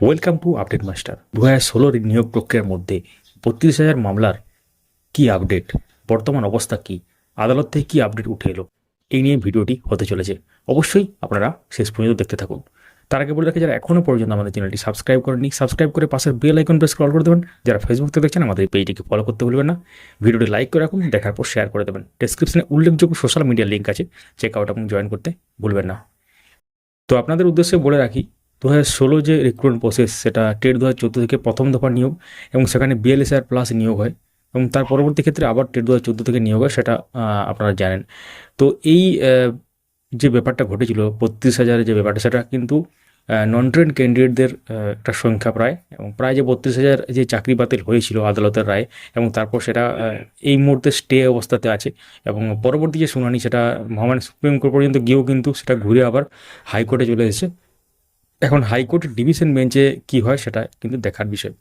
Welcome to update master দু হাজার ষোলোর নিয়োগ প্রক্রিয়ার মধ্যে বত্রিশ হাজার মামলার কি আপডেট? বর্তমান অবস্থা কি? আদালত থেকে কি আপডেট উঠে এলো? এই নিয়ে ভিডিওটি হতে চলেছে। অবশ্যই আপনারা শেষ পর্যন্ত দেখতে থাকুন। তার আগে বলে রাখি, যারা এখনও পর্যন্ত আমাদের চ্যানেলটি সাবস্ক্রাইব করেননি, সাবস্ক্রাইব করে পাশের বেল আইকন প্রেস কল করে দেবেন। যারা ফেসবুক থেকে দেখছেন, আমাদের এই পেজটিকে ফলো করতে ভুলবেন না। ভিডিওটি লাইক করে রাখুন, দেখার পর শেয়ার করে দেবেন। ডেসক্রিপশনে উল্লেখযোগ্য সোশ্যাল মিডিয়ার লিঙ্ক আছে। চেক আউট এবং জয়েন করতে ভুলবেন না। তো আপনাদের উদ্দেশ্যে বলে রাখি দু হাজার ষোলো যে রিক্রুটমেন্ট প্রসেস সেটা টেট দু হাজার চোদ্দ থেকে প্রথম দফার নিয়োগ এবং সেখানে বিএলএসআর প্লাস নিয়োগ হয় এবং তার পরবর্তী ক্ষেত্রে আবার টেট দু হাজার চোদ্দ থেকে নিয়োগ হয়, সেটা আপনারা জানেন। তো এই যে ব্যাপারটা ঘটেছিল, বত্রিশ হাজারের যে ব্যাপারটা, সেটা কিন্তু নন ট্রেন ক্যান্ডিডেটদের একটা সংখ্যা প্রায় এবং প্রায় যে বত্রিশ হাজার যে চাকরি বাতিল হয়েছিল আদালতের রায় এবং তারপর সেটা এই মুহূর্তে স্টে অবস্থাতে আছে এবং পরবর্তী যে শুনানি, সেটা মহামান্য সুপ্রিম কোর্ট পর্যন্ত গিয়েও কিন্তু সেটা ঘুরে আবার হাইকোর্টে চলে এসেছে। এখন হাইকোর্টের ডিভিশন বেঞ্চে কি হয় সেটা কিন্তু দেখার বিষয়।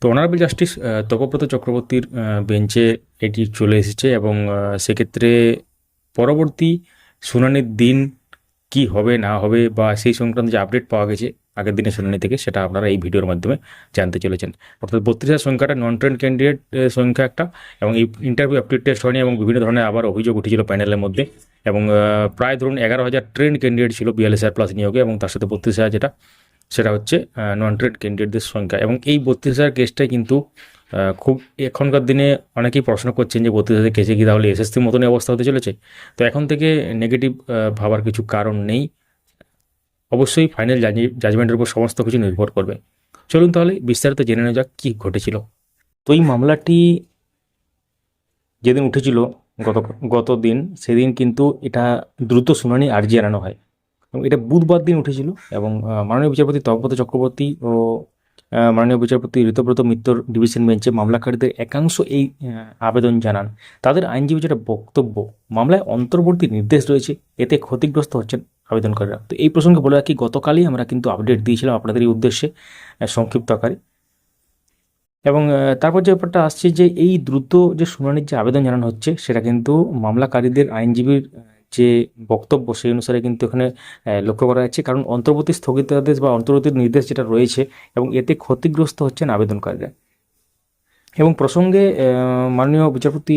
তো অনারেবল জাস্টিস তপব্রত চক্রবর্তীর বেঞ্চে এটি চলে এসেছে এবং সেক্ষেত্রে পরবর্তী শুনানির দিন কি হবে, না হবে বা সেই সংক্রান্ত যে আপডেট পাওয়া গেছে আগের দিনের শুনানি থেকে সেটা আপনারা এই ভিডিওর মাধ্যমে জানতে চলেছেন। অর্থাৎ বত্রিশ হাজার সংখ্যাটা নন ট্রেন ক্যান্ডিডেট সংখ্যা একটা এবং ইন্টারভিউ অ্যাপটিভ টেস্ট হয়নি এবং বিভিন্ন ধরনের আবার অভিযোগ উঠেছিল প্যানেলের মধ্যে। এবং প্রায় ধরুন এগারো হাজার ট্রেন ক্যান্ডিডেট ছিল বিএলএসআর প্লাস নিয়োগে এবং তার সাথে বত্রিশ হাজার যেটা, সেটা হচ্ছে নন ট্রেড ক্যান্ডিডেটদের সংখ্যা। এবং এই বত্রিশ হাজার কেসটাই কিন্তু খুব এখনকার দিনে অনেকেই প্রশ্ন করছেন যে বত্রিশ হাজার কেসে কি তাহলে এসএসসির মতনই অবস্থা হতে চলেছে? তো এখন থেকে নেগেটিভ ভাবার কিছু কারণ নেই। অবশ্যই ফাইনাল জাজমেন্টের উপর সমস্ত কিছু নির্ভর করবে। চলুন তাহলে বিস্তারিত জেনে নেওয়া যাক কী ঘটেছিল। তো এই মামলাটি যেদিন উঠেছিল গত গত দিন, সেদিন কিন্তু এটা দ্রুত শুনানি আর্জি আনানো হয়। এবং এটা বুধবার দিন উঠেছিল এবং মাননীয় বিচারপতি তপব্রত চক্রবর্তী ও মাননীয় বিচারপতি ঋতব্রত মিত্রর ডিভিশন বেঞ্চে মামলাকারীদের একাংশ এই আবেদন জানান। তাদের আইনজীবী যেটা বক্তব্য, মামলায় অন্তর্বর্তী নির্দেশ রয়েছে, এতে ক্ষতিগ্রস্ত হচ্ছেন আবেদনকারীরা। তো এই প্রসঙ্গে বলে রাখি গতকালই আমরা কিন্তু আপডেট দিয়েছিলাম আপনাদের এই উদ্দেশ্যে সংক্ষিপ্ত আকারে। এবং তারপর যে ব্যাপারটা আসছে যে এই দ্রুত যে শুনানির যে আবেদন জানানো হচ্ছে, সেটা কিন্তু মামলাকারীদের আইনজীবীর যে বক্তব্য সেই অনুসারে কিন্তু এখানে লক্ষ্য করা যাচ্ছে। কারণ অন্তর্বর্তী স্থগিতাদেশ বা অন্তর্বর্তী নির্দেশ যেটা রয়েছে এবং এতে ক্ষতিগ্রস্ত হচ্ছেন আবেদনকারীরা। এবং প্রসঙ্গে মাননীয় বিচারপতি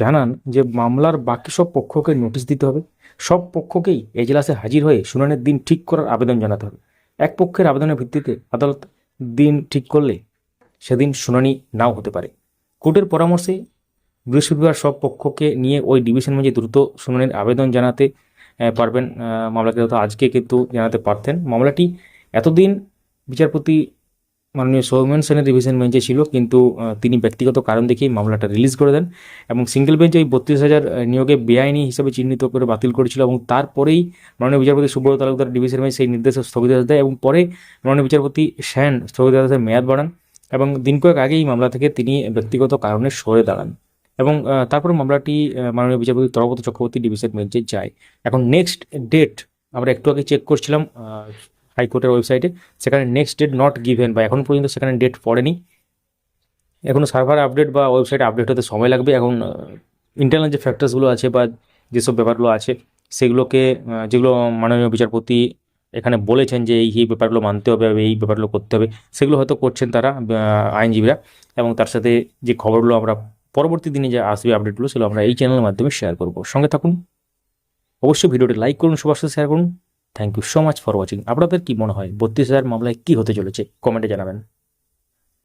জানান যে মামলার বাকি সব পক্ষকে নোটিশ দিতে হবে। সব পক্ষকেই এজলাসে হাজির হয়ে শুনানির দিন ঠিক করার আবেদন জানাতে হবে। এক পক্ষের আবেদনের ভিত্তিতে আদালত দিন ঠিক করলে সেদিন শুনানি নাও হতে পারে। কোর্টের পরামর্শে বৃহস্পতিবার সব পক্ষকে নিয়ে ওই ডিভিশন বেঞ্চে দ্রুত শুনানির আবেদন জানাতে পারবেন মামলাকে হয়তো আজকে কিন্তু জানাতে পারতেন। মামলাটি এতদিন বিচারপতি মাননীয় সৌমেন সেনের ডিভিশন বেঞ্চে ছিল, কিন্তু তিনি ব্যক্তিগত কারণ দেখিয়ে মামলাটা রিলিজ করে দেন এবং সিঙ্গেল বেঞ্চে ওই বত্রিশ হাজার নিয়োগে বেআইনি হিসেবে চিহ্নিত করে বাতিল করেছিল এবং তারপরেই মাননীয় বিচারপতি সুব্রত তালুকদার ডিভিশন বেঞ্চ সেই নির্দেশে স্থগিতাদেশ দেয় এবং পরে মাননীয় বিচারপতি শ্যান স্থগিতাদেশের মেয়াদ বাড়ান। এবং দিন কয়েক আগেই মামলা থেকে তিনি ব্যক্তিগত কারণে সরে দাঁড়ান এবং তারপরে মামলাটি মাননীয় বিচারপতি তরপত চক্রবর্তী ডিভিশন বেঞ্চে যায়। এখন নেক্সট ডেট আমরা একটু আগে চেক করছিলাম হাইকোর্টের ওয়েবসাইটে, সেখানে নেক্সট ডেট নট গিভেন বা এখন পর্যন্ত সেখানে ডেট পড়েনি। এখনও সার্ভার আপডেট বা ওয়েবসাইট আপডেট হতে সময় লাগবে। এখন ইন্টারনাল যে ফ্যাক্টরসগুলো আছে বা যেসব ব্যাপারগুলো আছে, সেগুলোকে যেগুলো মাননীয় বিচারপতি এখানে বলেছেন যে এই এই ব্যাপারগুলো মানতে হবে, এই ব্যাপারগুলো করতে হবে। সেগুলো হয়তো করছেন তারা আইনজীবীরা। এবং তার সাথে যে খবরগুলো আমরা পরবর্তী দিনে যে আসবে আপডেটগুলো, সেগুলো আমরা এই চ্যানেলের মাধ্যমে শেয়ার করব। সঙ্গে থাকুন। অবশ্যই ভিডিওটি লাইক করুন, সবার সাথে শেয়ার করুন। Thank you so much for watching আপনাদের কি মনে হয়? বত্রিশ হাজার মামলায় কী হতে চলেছে? কমেন্টে জানাবেন।